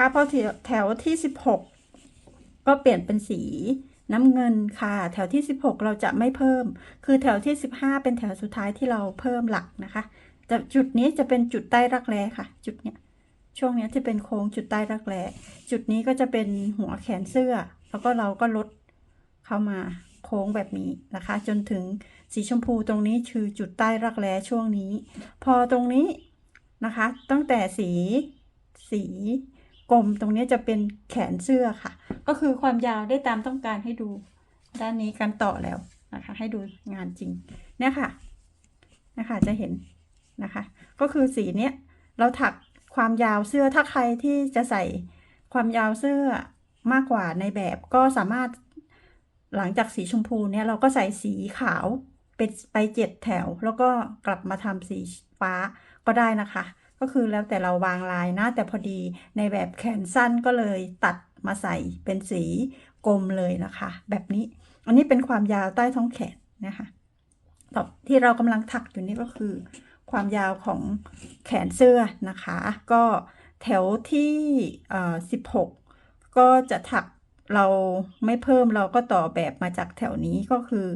ค่ะพอแถวแถวที่สิบหกก็เปลี่ยนเป็นสีน้ำเงินค่ะ แถวที่สิบหกเราจะไม่เพิ่ม คือแถวที่สิบห้าเป็นแถวสุดท้ายที่เราเพิ่มหลักนะคะแต่จุดนี้จะเป็นจุดใต้รักแร้ค่ะ จุดเนี้ยช่วงเนี้ยจะเป็นโค้งจุดใต้รักแร้จุดนี้ก็จะเป็นหัวแขนเสื้อ แล้วก็เราก็ลดเข้ามาโค้งแบบนี้นะคะ จนถึงสีชมพูตรงนี้คือจุดใต้รักแร้ช่วงนี้ พอตรงนี้นะคะ ตั้งแต่สีสี กลมตรงนี้จะเป็นแขนเสื้อค่ะ ก็คือความยาวได้ตามต้องการให้ดูด้านนี้กันต่อแล้วนะคะ ให้ดูงานจริงเนี่ยค่ะนะคะจะเห็นนะคะ ก็คือสีเนี้ยเราถักความยาวเสื้อถ้าใครที่จะใส่ความยาวเสื้อมากกว่าในแบบก็สามารถหลังจากสีชมพูเนี่ยเราก็ใส่สีขาวเป็นไปเจ็ดแถว แล้วก็กลับมาทำสีฟ้าก็ได้นะคะ ก็คือแล้วแต่เราวางลายนะ แต่พอดีในแบบแขนสั้นก็เลยตัดมาใส่เป็นสีกลมเลยนะคะ แบบนี้ อันนี้เป็นความยาวใต้ท้องแขนนะคะต่อที่เรากำลังถักอยู่นี่ก็คือ ความยาวของแขนเสื้อนะคะ ก็แถวที่16ก็จะถักเราไม่เพิ่มเราก็ต่อแบบมาจากแถวนี้ก็คือ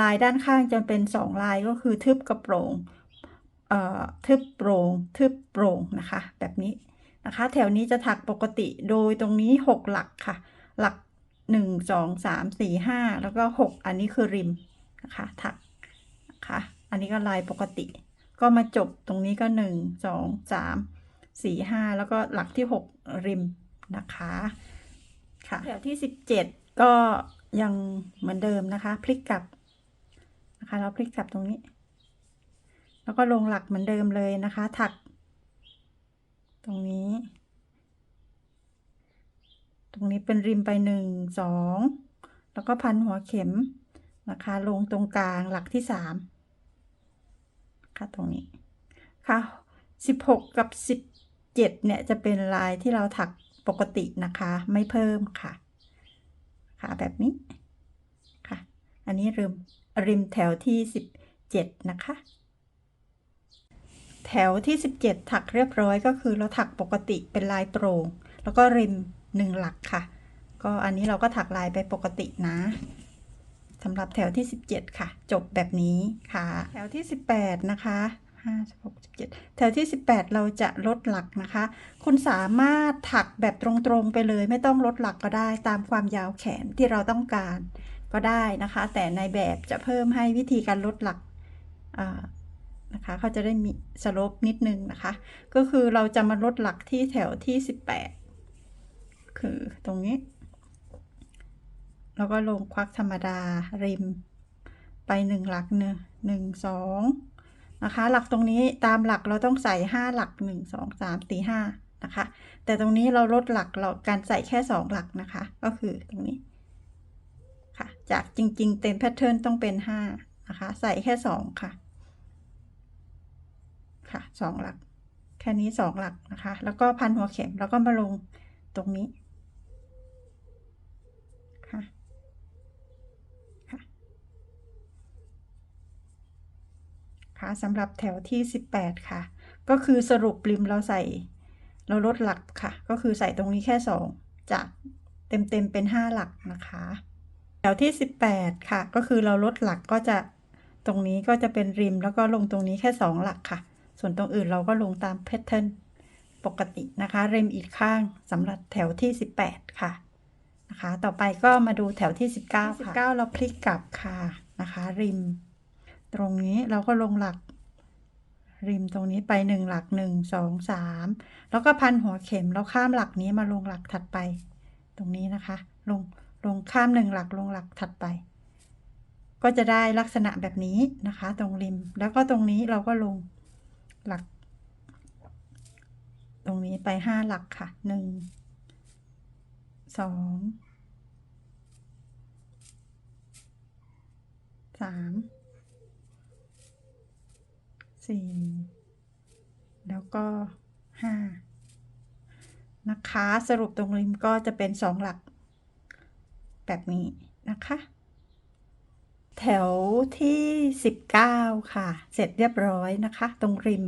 ลายด้านข้างจะเป็นสองลายก็คือทึบกระโปรง ทึบโปรงทึบโปร่งนะคะ แบบนี้นะคะ แถวนี้จะถักปกติโดยตรงนี้ 6 หลักค่ะ หลัก 1 2 3 4 5 แล้วก็ 6 อันนี้คือริมนะคะ ถักนะคะ อันนี้ก็ลายปกติ ก็มาจบตรงนี้ก็ 1 2 3 4 5 แล้วก็หลักที่ 6 ริมนะคะ ค่ะ แถวที่ 17 ก็ยังเหมือนเดิมนะคะ พลิกกลับนะคะ เราพลิกกลับตรงนี้ แล้วก็ลงหลักเหมือนเดิมเลยนะคะ ถัก ตรงนี้ ตรงนี้เป็นริมไปหนึ่งสองแล้วก็พันหัวเข็มนะคะ ลงตรงกลางหลักที่สามค่ะตรงนี้ค่ะสิบหกกับสิบเจ็ดเนี่ยจะเป็นลายที่เราถักปกตินะคะ ไม่เพิ่มค่ะ ค่ะแบบนี้ค่ะ อันนี้ริมริมแถวที่สิบเจ็ดนะคะ แถวที่ 17 ถักเรียบร้อยก็คือเราถักปกติเป็นลายโปร่ง แล้วก็ริมหนึ่งหลักค่ะ ก็อันนี้เราก็ถักลายไปปกตินะสำหรับแถวที่ 17 ค่ะ จบแบบนี้ค่ะ แถวที่ 18 นะคะ5 6 17 แถวที่ 18 เราจะลดหลักนะคะ คุณสามารถถักแบบตรงๆไปเลย ไม่ต้องลดหลักก็ได้ตามความยาวแขนที่เราต้องการก็ได้นะคะ แต่ในแบบจะเพิ่มให้วิธีการลดหลักอ่า นะคะเขาจะได้มีสโลปนิดนึงนะคะ ก็คือเราจะมาลดหลักที่แถวที่ 18 คือตรงนี้ แล้วก็ลงควักธรรมดาริมไปหนึ่งหลักเนอะหนึ่งสองนะคะ หลักตรงนี้ตามหลักเราต้องใส่ห้าหลักหนึ่งสองสามสี่ห้านะคะ แต่ตรงนี้เราลดหลักเราการใส่แค่สองหลักนะคะ ก็คือตรงนี้ค่ะ จากจริง ๆ เต็มแพทเทิร์นต้องเป็นห้านะคะ ใส่แค่สองค่ะ ค่ะสองหลัก แค่นี้สองหลักนะคะ แล้วก็พันหัวเข็มแล้วก็มาลงตรงนี้ค่ะค่ะค่ะสำหรับแถวที่สิบแปดค่ะ ก็คือสรุปริมเราใส่เราลดหลักค่ะ ก็คือใส่ตรงนี้แค่สองจากเต็มเต็มๆเป็นห้าหลักนะคะแถวที่สิบแปดค่ะ ก็คือเราลดหลักก็จะตรงนี้ก็จะเป็นริมแล้วก็ลงตรงนี้แค่สองหลักค่ะ ส่วนตรงอื่นเราก็ลงตามแพทเทิร์นปกตินะคะ เรมอีกข้างสำหรับแถวที่ 18 ค่ะนะคะ ต่อไปก็มาดูแถวที่ 19 ค่ะ19 เราพลิกกลับค่ะนะคะ ริม ตรงนี้เราก็ลงหลัก ริมตรงนี้ไปหนึ่งหลักหนึ่งสองสามแล้วก็พันหัวเข็มแล้วข้ามหลักนี้มาลงหลักถัดไป ตรงนี้นะคะ ลงลงข้ามหนึ่งหลักลงหลักถัดไป ก็จะได้ลักษณะแบบนี้นะคะ ตรงริมแล้วก็ตรงนี้เราก็ลง หลัก ตรงนี้ไปห้าหลักค่ะหนึ่งสองสามสี่แล้วก็ห้านะคะ สรุปตรงริมก็จะเป็นสองหลัก แบบนี้นะคะ แถวที่ 19 ค่ะ เสร็จเรียบร้อยนะคะ ตรงริม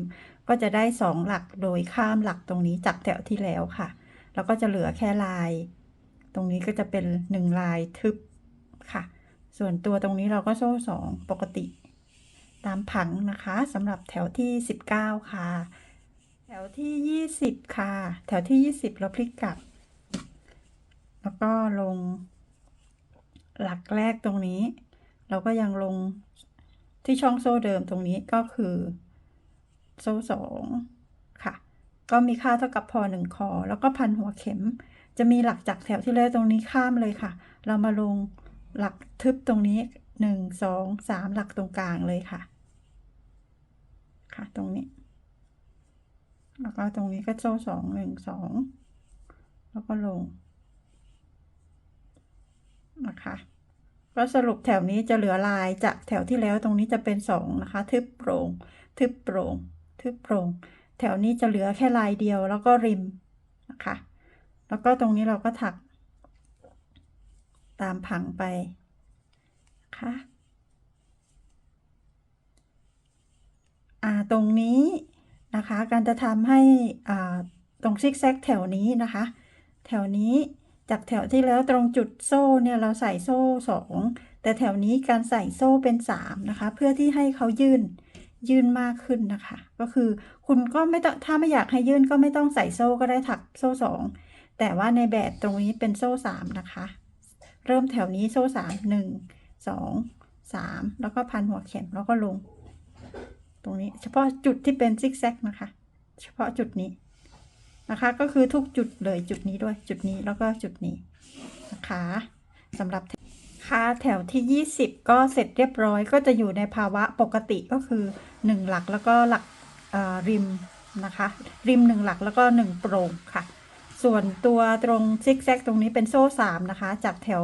ก็จะได้ 2 หลักโดยข้ามหลักตรงนี้จากแถวที่แล้วค่ะ แล้วก็จะเหลือแค่ลาย ตรงนี้ก็จะเป็นหนึ่งลายทึบค่ะ ส่วนตัวตรงนี้เราก็โซ่สองปกติ ตามผังนะคะสำหรับแถวที่ 19 ค่ะ แถวที่ 20 ค่ะ แถวที่ 20 เราพลิกกลับ แล้วก็ลงหลักแรกตรงนี้ เราก็ยังลงที่ช่องโซ่เดิมตรงนี้ก็คือ โซ่สองค่ะ ก็มีค่าเท่ากับพอหนึ่งคอ แล้วก็พันหัวเข็ม จะมีหลักจากแถวที่แล้วตรงนี้ข้ามเลยค่ะ เรามาลงหลักทึบตรงนี้หนึ่งสองสามหลักตรงกลางเลยค่ะ ค่ะตรงนี้ แล้วก็ตรงนี้ก็โซ่สองหนึ่งสองแล้วก็ลงนะคะ ก็สรุปแถวนี้จะเหลือลายจากแถวที่แล้วตรงนี้จะเป็นสองนะคะ ทึบโปร่ง ทึบโปร่ง ทึบโปร่ง แถวนี้จะเหลือแค่ลายเดียวแล้วก็ริมนะคะ แล้วก็ตรงนี้เราก็ถัก ตามผังไปนะคะ่าตรงนี้นะคะ การจะทำให้ตรงซิกแซกแถวนี้นะคะ แถวนี้ จากแถวที่แล้วตรงจุดโซ่เนี่ยเราใส่โซ่สองแต่แถวนี้การใส่โซ่เป็นสามนะคะ เพื่อที่ให้เขายื่นยื่นมากขึ้นนะคะ ก็คือคุณก็ไม่ต้องถ้าไม่อยากให้ยื่นก็ไม่ต้องใส่โซ่ก็ได้ถักโซ่สองแต่ว่าในแบบตรงนี้เป็นโซ่สามนะคะ เริ่มแถวนี้โซ่สามหนึ่งสองสามแล้วก็พันหัวเข็มแล้วก็ลง ตรงนี้เฉพาะจุดที่เป็นซิกแซกนะคะ เฉพาะจุดนี้ นะคะ ก็คือทุกจุดเลยจุดนี้ด้วยจุดนี้แล้วก็จุดนี้นะคะสำหรับค่าแถวที่ 20 ก็เสร็จเรียบร้อยก็จะอยู่ในภาวะปกติก็คือ 1 หลักแล้วก็หลักริมนะคะ ริม 1 หลักแล้วก็ 1 โปร่งค่ะ ส่วนตัวตรงซิกแซกตรงนี้เป็นโซ่3นะคะ จากแถว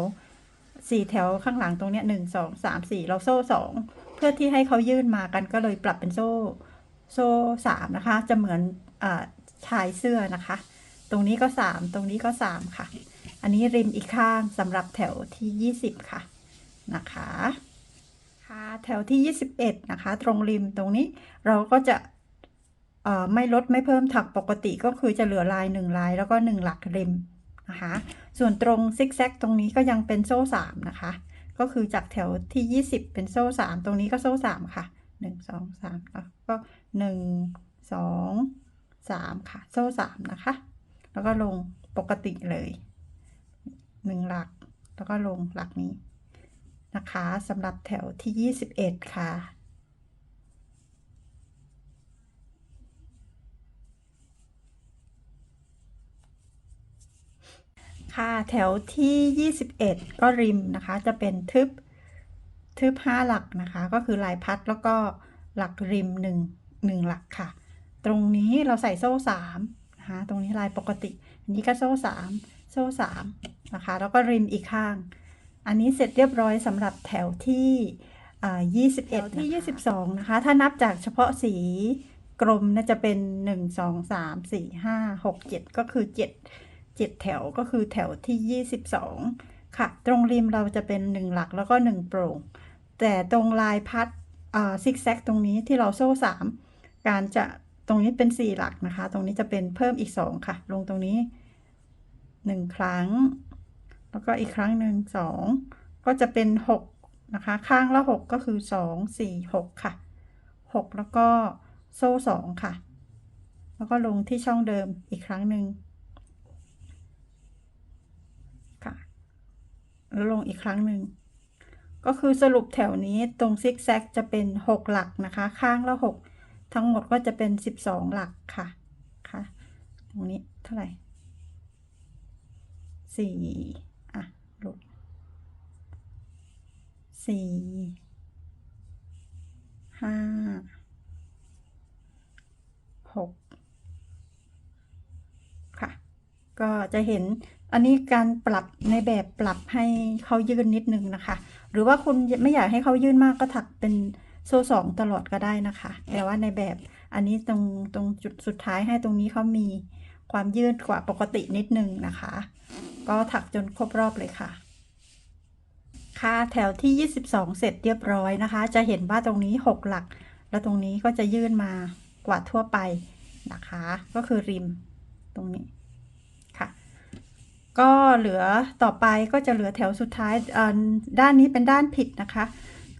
4 แถวข้างหลังตรงนี้หนึ่งสองสามสี่เราโซ่ 2 เพื่อที่ให้เขายื่นมากันก็เลยปรับเป็นโซ่โซ่สามนะคะ จะเหมือนอ ชายเสื้อนะคะ ตรงนี้ก็สามตรงนี้ก็สามค่ะ อันนี้ริมอีกข้างสำหรับแถวที่ยี่สิบค่ะนะคะค่ะแถวที่ยี่สิบเอ็ดนะคะ ตรงริมตรงนี้เราก็จะไม่ลดไม่เพิ่มถักปกติก็คือจะเหลือลายหนึ่งลายแล้วก็หนึ่งหลักริมนะคะ ส่วนตรงซิกแซกตรงนี้ก็ยังเป็นโซ่สามนะคะ ก็คือจากแถวที่ยี่สิบเป็นโซ่สามตรงนี้ก็โซ่สามค่ะหนึ่งสองสามแล้วก็หนึ่ งสามค่ะ โซ่สามนะคะ แล้วก็ลงปกติเลยหนึ่งหลัก แล้วก็ลงหลักนี้นะคะสำหรับแถวที่ยี่สิบเอ็ดค่ะ ค่ะแถวที่ 21 ก็ริมนะคะจะเป็นทึบทึบ 5 หลักนะคะ ก็คือลายพัดแล้วก็หลักริม 1 1 หลักค่ะ ตรงนี้เราใส่โซ่3นะคะตรงนี้ลายปกติ อันนี้ก็โซ่3โซ่3นะคะแล้วก็ริมอีกข้าง อันนี้เสร็จเรียบร้อยสำหรับแถวที่อ่า21 ที่ 22 นะคะ ถ้านับจากเฉพาะสีกรมน่าจะเป็น 1 2 3 4 5 6 7 ก็คือ 7 7 แถวก็คือแถวที่ 22 ค่ะ ตรงริมเราจะเป็น 1 หลักแล้วก็ 1 โปร่ง แต่ตรงลายพัดซิกแซกตรงนี้ที่เราโซ่ 3 การจะ ตรงนี้เป็น 4 หลักนะคะ ตรงนี้จะเป็นเพิ่มอีก 2 ค่ะ ลงตรงนี้ 1 ครั้ง แล้วก็อีกครั้งหนึ่ง2 ก็จะเป็น 6 นะคะ ข้างละ 6 ก็คือ 2 4 6 ค่ะ 6 แล้วก็โซ่ 2 ค่ะ แล้วก็ลงที่ช่องเดิมอีกครั้งหนึ่งค่ะ แล้วลงอีกครั้งหนึ่งก็คือสรุปแถวนี้ตรงซิกแซกจะเป็น 6 หลักนะคะ ข้างละ 6 ทั้งหมดก็จะเป็น 12 หลักค่ะ ค่ะ ตรงนี้เท่าไหร่สี่อะลบสี่ห้าหกค่ะ ก็จะเห็นอันนี้การปรับในแบบปรับให้เขายืนนิดนึงนะคะ หรือว่าคุณไม่อยากให้เขายืนมากก็ถักเป็น โซ่สองตลอดก็ได้นะคะ แต่ว่าในแบบอันนี้ตรงตรงจุดสุดท้ายให้ตรงนี้เขามีความยืดกว่าปกตินิดนึงนะคะ ก็ถักจนครบรอบเลยค่ะ ค่ะแถวที่ 22 เสร็จเรียบร้อยนะคะ จะเห็นว่าตรงนี้ 6 หลัก แล้วตรงนี้ก็จะยื่นมากว่าทั่วไปนะคะ ก็คือริมตรงนี้ค่ะ ก็เหลือต่อไปก็จะเหลือแถวสุดท้ายอ่าด้านนี้เป็นด้านผิดนะคะ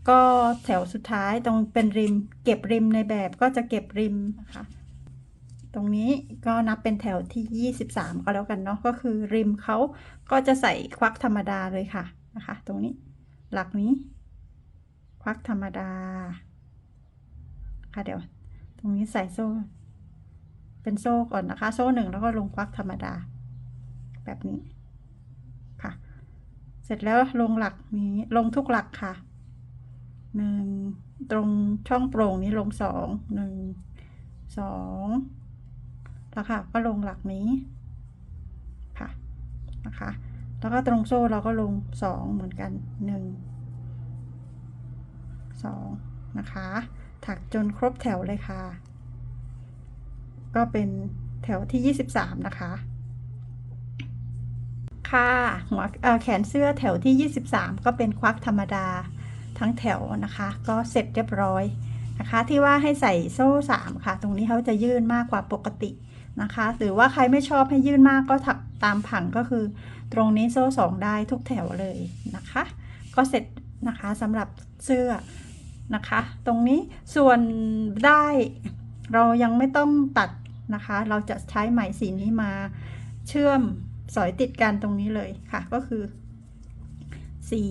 ก็แถวสุดท้ายตรงเป็นริม เก็บริมในแบบก็จะเก็บริมนะคะตรงนี้ก็นับเป็นแถวที่ 23 ก็แล้วกันเนาะก็คือริมเขาก็จะใส่ควักธรรมดาเลยค่ะนะคะ ตรงนี้หลักนี้ ควักธรรมดา ค่ะเดี๋ยว ตรงนี้ใส่โซ่ เป็นโซ่ก่อนนะคะ โซ่หนึ่งแล้วก็ลงควักธรรมดา แบบนี้ค่ะ เสร็จแล้วลงหลักนี้ลงทุกหลักค่ะ หนึ่งตรงช่องโปร่งนี้ลงสองหนึ่งสองแล้วค่ะก็ลงหลักนี้ค่ะนะคะแล้วก็ตรงโซ่เราก็ลงสองเหมือนกันหนึ่งสองนะคะ ถักจนครบแถวเลยค่ะ ก็เป็นแถวที่ 23 นะคะ ค่ะหัวแขนเสื้อแถวที่ 23 ก็เป็นควักธรรมดา ทั้งแถวนะคะ ก็เสร็จเรียบร้อยนะคะ ที่ว่าให้ใส่โซ่3ค่ะ ตรงนี้เขาจะยื่นมากกว่าปกตินะคะ หรือว่าใครไม่ชอบให้ยื่นมากก็ถักตามผังก็คือ ตรงนี้โซ่2ได้ทุกแถวเลยนะคะ ก็เสร็จนะคะสำหรับเสื้อนะคะ ตรงนี้ส่วนได้เรายังไม่ต้องตัดนะคะ เราจะใช้ไหมสีนี้มาเชื่อมสอยติดกันตรงนี้เลยค่ะ ก็คือ สี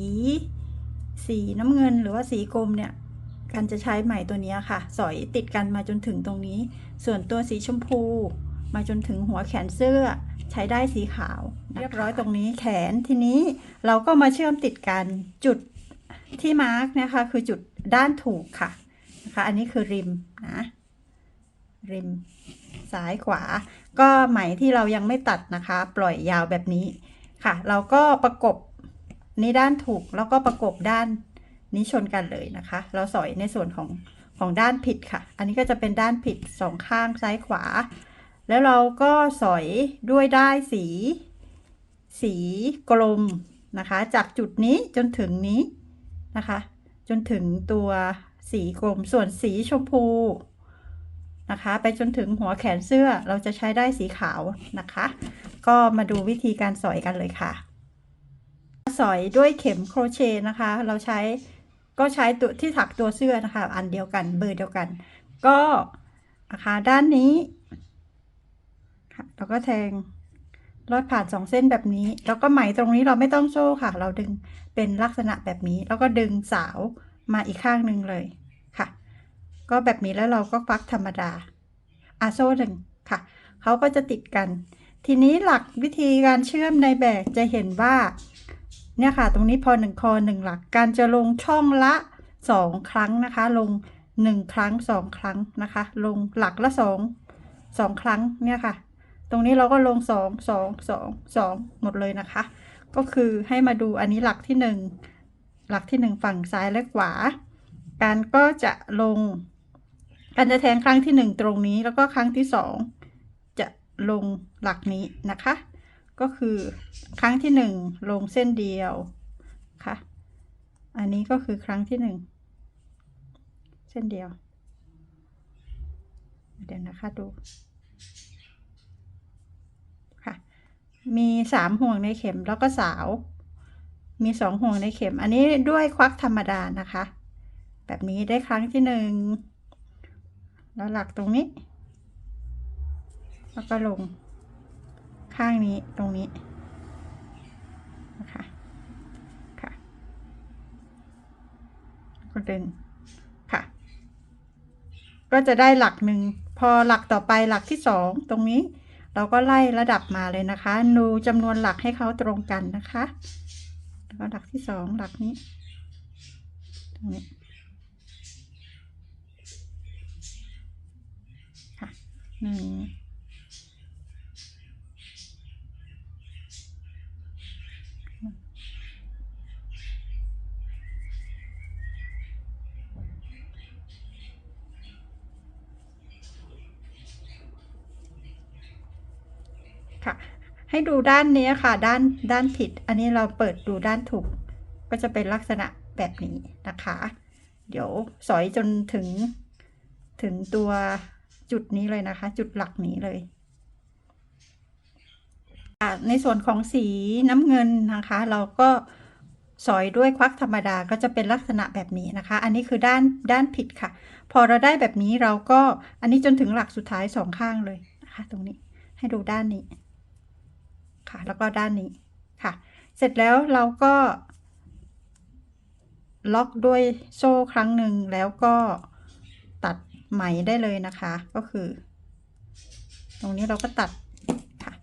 สีน้ำเงินหรือว่าสีกรมเนี่ยกันจะใช้ไหมตัวนี้ค่ะ สอยติดกันมาจนถึงตรงนี้ ส่วนตัวสีชมพู มาจนถึงหัวแขนเสื้อ ใช้ได้สีขาว เรียบร้อยตรงนี้แขนทีนี้เราก็มาเชื่อมติดกันจุดที่มาร์กนะคะคือจุดด้านถูกค่ะนะคะอันนี้คือริมนะริมซ้ายขวา ก็ไหมที่เรายังไม่ตัดนะคะ ปล่อยยาวแบบนี้ค่ะ เราก็ประกบ นี้ด้านถูกแล้วก็ประกบด้านนี้ชนกันเลยนะคะ เราสอยในส่วนของของด้านผิดค่ะ อันนี้ก็จะเป็นด้านผิดสองข้างซ้ายขวา แล้วเราก็สอยด้วยได้ายสี สีกลมนะคะ จากจุดนี้จนถึงนี้นะคะ จนถึงตัวสีกลมส่วนสีชมพูนะคะ ไปจนถึงหัวแขนเสื้อเราจะใช้ได้สีขาวนะคะ ก็มาดูวิธีการสอยกันเลยค่ะ สอยด้วยเข็มโครเชต์นะคะ เราใช้ก็ใช้ตัวที่ถักตัวเสื้อนะคะ อันเดียวกันเบอร์เดียวกัน ก็นะคะด้านนี้ค่ะเราก็แทงลอดผ่านสองเส้นแบบนี้ แล้วก็ไหมตรงนี้เราไม่ต้องโซ่ค่ะ เราดึงเป็นลักษณะแบบนี้ แล้วก็ดึงสาวมาอีกข้างหนึ่งเลยค่ะ ก็แบบนี้แล้วเราก็ฟักธรรมดาอาโซ่หนึ่งค่ะเขาก็จะติดกัน ทีนี้หลักวิธีการเชื่อมในแบบจะเห็นว่า เนี่ยค่ะ ตรงนี้พอหนึ่งคอหนึ่งหลัก การจะลงช่องละสองครั้งนะคะ ลงหนึ่งครั้งสองครั้งนะคะ ลงหลักละสองสองครั้งเนี่ยค่ะ ตรงนี้เราก็ลงสองสองสองสองหมดเลยนะคะ ก็คือให้มาดูอันนี้หลักที่หนึ่งหลักที่หนึ่งฝั่งซ้ายและขวา การก็จะลง การจะแทงครั้งที่หนึ่งตรงนี้แล้วก็ครั้งที่สองจะลงหลักนี้นะคะ ก็คือครั้งที่หนึ่งลงเส้นเดียวค่ะ อันนี้ก็คือครั้งที่หนึ่งเส้นเดียว เดี๋ยวนะคะดูค่ะ มีสามห่วงในเข็มแล้วก็สาว มีสองห่วงในเข็ม อันนี้ด้วยควักธรรมดานะคะ แบบนี้ได้ครั้งที่หนึ่งแล้วหลักตรงนี้ แล้วก็ลง ข้างนี้ตรงนี้นะคะค่ะก็ดึงค่ะ ก็จะได้หลักหนึ่งพอหลักต่อไปหลักที่สองตรงนี้ เราก็ไล่ระดับมาเลยนะคะดูจำนวนหลักให้เขาตรงกันนะคะแล้วก็หลักที่สองหลักนี้ตรงนี้ค่ะหนึ่ง ค่ะ ให้ ดูด้านนี้ค่ะ ด้านด้านผิด อันนี้เราเปิดดูด้านถูก ก็จะเป็นลักษณะแบบนี้นะคะ เดี๋ยวสอยจนถึงถึงตัวจุดนี้เลยนะคะ จุดหลักนี้เลย ในส่วนของสีน้ำเงินนะคะ เราก็สอยด้วยควักธรรมดาก็จะเป็นลักษณะแบบนี้นะคะ อันนี้คือด้านด้านผิดค่ะ พอเราได้แบบนี้เราก็อันนี้จนถึงหลักสุดท้ายสองข้างเลยนะคะ ตรงนี้ให้ดูด้านนี้ ค่ะ แล้วก็ด้านนี้ค่ะ เสร็จแล้วเราก็ ล็อกด้วยโซ่ครั้งหนึ่งแล้วก็ตัดไหมได้เลยนะคะ ก็คือ ตรงนี้เราก็ตัดค่ะ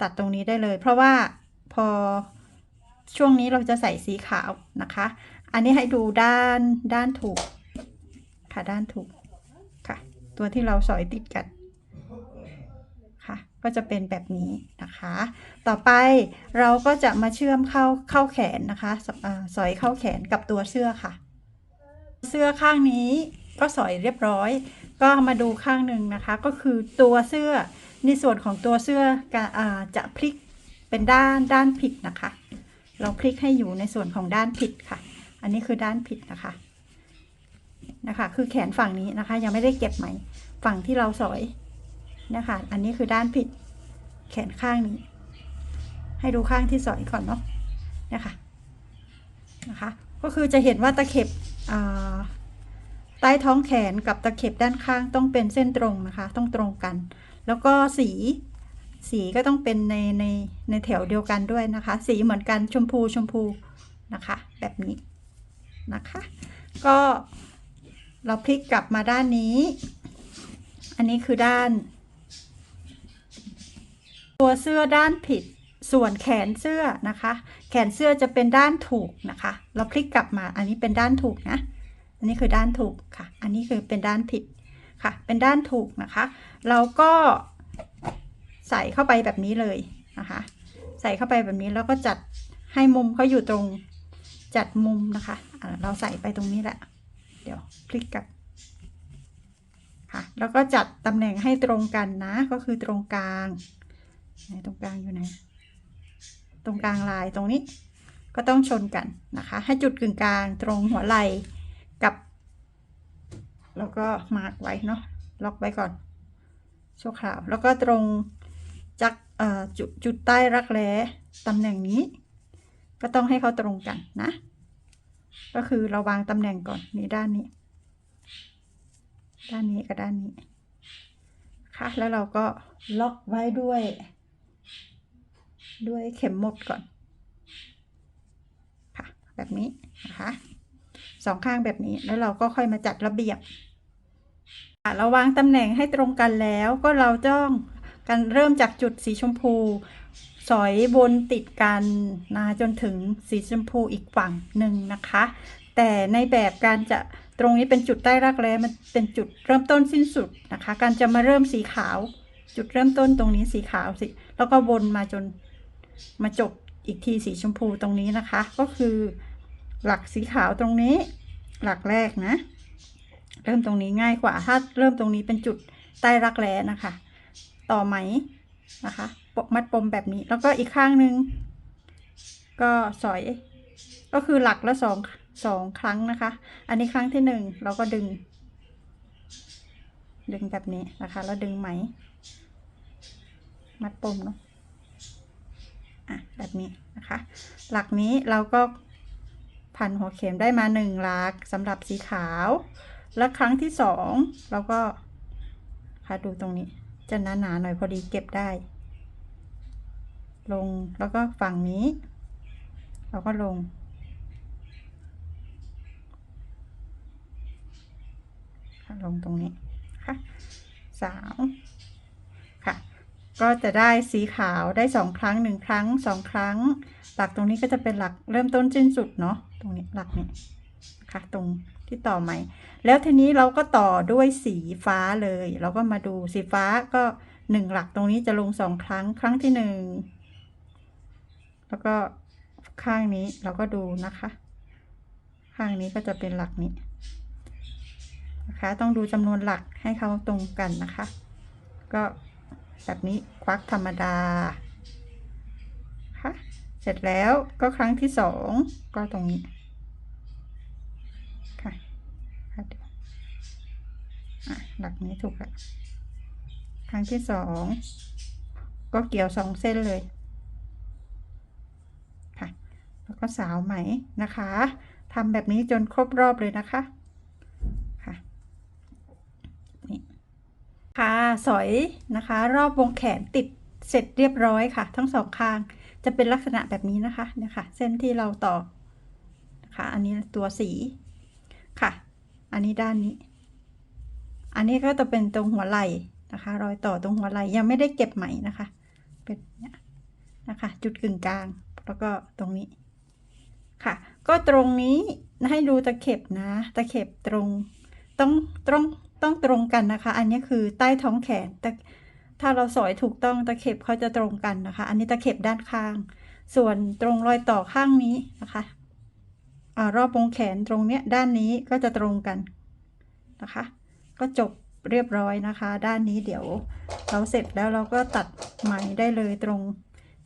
ตัดตรงนี้ได้เลย เพราะว่าพอช่วงนี้เราจะใส่สีขาวนะคะ อันนี้ให้ดูด้านด้านถูกค่ะด้านถูกค่ะ ตัวที่เราสอยติดกัน ก็จะเป็นแบบนี้นะคะ ต่อไปเราก็จะมาเชื่อมเข้าเข้าแขนนะคะสอ่าสอยเข้าแขนกับตัวเสื้อค่ะ เสื้อข้างนี้ก็สอยเรียบร้อย ก็มาดูข้างหนึ่งนะคะ ก็คือตัวเสื้อในส่วนของตัวเสื้ออจะพลิกเป็นด้านด้านผิดนะคะ เราคลิกให้อยู่ในส่วนของด้านผิดค่ะ อันนี้คือด้านผิดนะคะนะคะ คือแขนฝั่งนี้นะคะ ยังไม่ได้เก็บไหมฝั่งที่เราสอย นะคะ อันนี้คือด้านผิดแขนข้างนี้ ให้ดูข้างที่สอยก่อนเนาะนะคะนะคะ ก็คือจะเห็นว่าตะเข็บใต้ท้องแขนกับตะเข็บด้านข้างต้องเป็นเส้นตรงนะคะ ต้องตรงกัน แล้วก็สีสีก็ต้องเป็นในในในแถวเดียวกันด้วยนะคะ สีเหมือนกันชมพูชมพูนะคะ แบบนี้นะคะ ก็เราพลิกกลับมาด้านนี้ อันนี้คือด้าน ตัวเสื้อด้านผิด ส่วนแขนเสื้อนะคะ แขนเสื้อจะเป็นด้านถูกนะคะ เราพลิกกลับมา อันนี้เป็นด้านถูกนะ อันนี้คือด้านถูกค่ะ อันนี้คือเป็นด้านผิดค่ะ เป็นด้านถูกนะคะ เราก็ใส่เข้าไปแบบนี้เลยนะคะ ใส่เข้าไปแบบนี้แล้วก็จัดให้มุมเขาอยู่ตรงจัดมุมนะคะ เราใส่ไปตรงนี้แหละ เดี๋ยวพลิกกลับค่ะ แล้วก็จัดตำแหน่งให้ตรงกันนะ ก็คือตรงกลาง ไหนตรงกลางอยู่ไหน ตรงกลางลายตรงนี้ ก็ต้องชนกันนะคะ ให้จุดกึ่งกลางตรงหัวไหล่กับ แล้วก็มาร์กไว้เนาะ ล็อกไว้ก่อนชั่วคราว แล้วก็ตรงจักจจุดใต้รักแร้ตำแหน่งนี้ ก็ต้องให้เขาตรงกันนะ ก็คือเราวางตำแหน่งก่อนนี่ด้านนี้ ด้านนี้กับด้านนี้ค่ะแล้วเราก็ล็อกไว้ด้วย ด้วยเข็มหมดก่อน ค่ะ แบบนี้นะคะสองข้างแบบนี้แล้วเราก็ค่อยมาจัดระเบียบอะเราวางตำแหน่งให้ตรงกันแล้วก็เราจ้องกันเริ่มจากจุดสีชมพู สอยบนติดกันนะจนถึงสีชมพูอีกฝั่งหนึ่งนะคะ แต่ในแบบการจะตรงนี้เป็นจุดใต้รักแร้มันเป็นจุดเริ่มต้นสิ้นสุดนะคะ การจะมาเริ่มสีขาว จุดเริ่มต้นตรงนี้สีขาวสิ แล้วก็วนมาจน มาจบอีกทีสีชมพูตรงนี้นะคะ ก็คือหลักสีขาวตรงนี้ หลักแรกนะ เริ่มตรงนี้ง่ายกว่า ถ้าเริ่มตรงนี้เป็นจุดใต้รักแร้นะคะ ต่อไหมนะคะปกมัดปมแบบนี้แล้วก็อีกข้างหนึ่งก็สอย ก็คือหลักละสองสองครั้งนะคะ อันนี้ครั้งที่หนึ่งเราก็ดึง ดึงแบบนี้นะคะ แล้วดึงไหม มัดปมเนาะ อะแบบนี้นะคะ หลักนี้เราก็พันหัวเข็มได้มาหนึ่งหลักสำหรับสีขาว แล้วครั้งที่สองเราก็ค่ะดูตรงนี้จะหนาๆหน่อยพอดีเก็บได้ ลงแล้วก็ฝั่งนี้ เราก็ลง ลงตรงนี้ค่ะสาม ก็จะได้สีขาวได้สองครั้งหนึ่งครั้งสองครั้ง หลักตรงนี้ก็จะเป็นหลักเริ่มต้นสิ้นสุดเนาะตรงนี้หลักนี้ค่ะตรงที่ต่อใหม่ แล้วทีนี้เราก็ต่อด้วยสีฟ้าเลย เราก็มาดูสีฟ้าก็หนึ่งหลักตรงนี้จะลงสองครั้งครั้งที่หนึ่งแล้วก็ข้างนี้เราก็ดูนะคะ ข้างนี้ก็จะเป็นหลักนี้นะคะ ต้องดูจำนวนหลักให้เขาตรงกันนะคะ ก็ แบบนี้ควักธรรมดาค่ะเสร็จแล้วก็ครั้งที่สองก็ตรงนี้ค่ะหลักนี้ถูกแล้วครั้งที่สองก็เกี่ยวสองเส้นเลยค่ะแล้วก็สาวไหมนะคะทำแบบนี้จนครบรอบเลยนะคะ ค่ะสอยนะคะ รอบวงแขนติดเสร็จเรียบร้อยค่ะ ทั้งสองข้างจะเป็นลักษณะแบบนี้นะคะเนี่ยค่ะ เส้นที่เราต่อนะคะอันนี้ตัวสีค่ะ อันนี้ด้านนี้ อันนี้ก็จะเป็นตรงหัวไหล่นะคะ รอยต่อตรงหัวไหล่ยังไม่ได้เก็บไหมนะคะ เป็นเนี่ยนะคะ จุดกึ่งกลางแล้วก็ตรงนี้ค่ะ ก็ตรงนี้ให้ดูตะเข็บนะ ตะเข็บตรงต้องตรง ต้องตรงกันนะคะ อันนี้คือใต้ท้องแขนแต่ถ้าเราสอยถูกต้องตะเข็บเขาจะตรงกันนะคะ อันนี้ตะเข็บด้านข้าง ส่วนตรงรอยต่อข้างนี้นะคะอรอบวงแขนตรงเนี้ยด้านนี้ก็จะตรงกันนะคะ ก็จบเรียบร้อยนะคะ ด้านนี้เดี๋ยวเราเสร็จแล้วเราก็ตัดไหมได้เลยตรง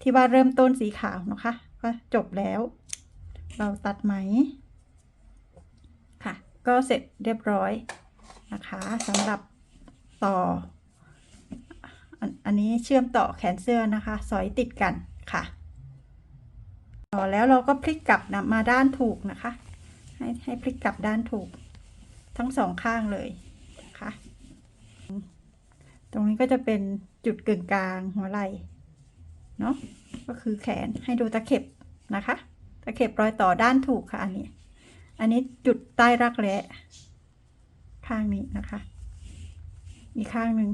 ที่ว่าเริ่มต้นสีขาวนะคะ ก็จบแล้ว เราตัดไหมค่ะ ก็เสร็จเรียบร้อย นะคะสำหรับต่ออันอันนี้เชื่อมต่อแขนเสื้อนะคะ สอยติดกันค่ะ ต่อแล้วเราก็พลิกกลับนะมาด้านถูกนะคะ ให้ให้พลิกกลับด้านถูก ทั้งสองข้างเลยนะคะตรงนี้ก็จะเป็นจุดกึ่งกลางหัวไหล่เนาะก็คือแขนให้ดูตะเข็บนะคะ ตะเข็บรอยต่อด้านถูกค่ะอันนี้ อันนี้จุดใต้รักแร้ ข้างนี้นะคะ อีกข้างหนึ่ง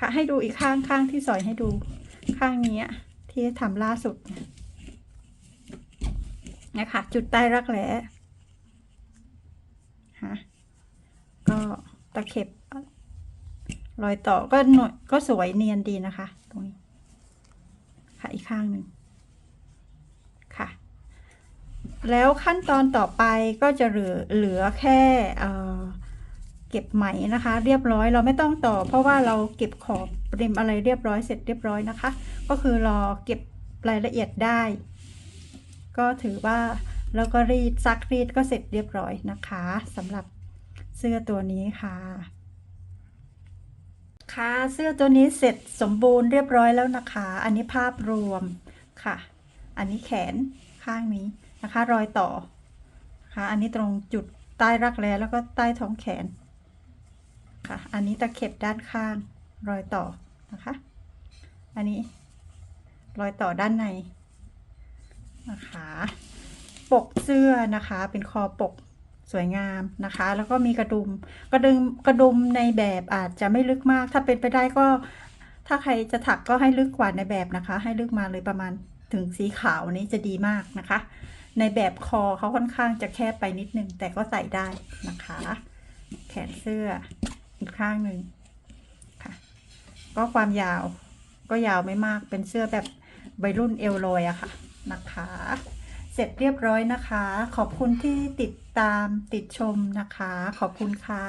ค่ะให้ดูอีกข้างข้างที่สอยให้ดูข้างนี้ที่ทำล่าสุดนะคะ จุดใต้รักแร้ฮะก็ตะเข็บรอยต่อก็หน่วยก็สวยเนียนดีนะคะ ตรงนี้ ค่ะอีกข้างหนึ่งค่ะ แล้วขั้นตอนต่อไปก็จะเหลือเหลือแค่เก็บไหมนะคะ เรียบร้อยเราไม่ต้องต่อ เพราะว่าเราเก็บขอบริมอะไรเรียบร้อยเสร็จเรียบร้อยนะคะ ก็คือรอเก็บรายละเอียดได้ ก็ถือว่าแล้วก็รีดซักรีดก็เสร็จเรียบร้อยนะคะสำหรับเสื้อตัวนี้ค่ะ ค่ะเสื้อตัวนี้เสร็จสมบูรณ์เรียบร้อยแล้วนะคะ อันนี้ภาพรวมค่ะ อันนี้แขนข้างนี้ นะคะ รอยต่อค่ะอันนี้ตรงจุดใต้รักแร้แล้วก็ใต้ท้องแขนค่ะอันนี้ตะเข็บด้านข้างรอยต่อนะคะ อันนี้รอยต่อด้านในนะคะปกเสื้อนะคะเป็นคอปกสวยงามนะคะ แล้วก็มีกระดุมกระดุมกระดุมในแบบอาจจะไม่ลึกมาก ถ้าเป็นไปได้ก็ ถ้าใครจะถักก็ให้ลึกกว่าในแบบนะคะ ให้ลึกมาเลยประมาณถึงสีขาวนี้จะดีมากนะคะ ในแบบคอเขาค่อนข้างจะแคบไปนิดนึง แต่ก็ใส่ได้นะคะ แขนเสื้ออีกข้างหนึ่งค่ะ ก็ความยาวก็ยาวไม่มากเป็นเสื้อแบบวัยรุ่นเอลลอยอะค่ะนะคะ เสร็จเรียบร้อยนะคะ ขอบคุณที่ติดตามติดชมนะคะ ขอบคุณค่ะ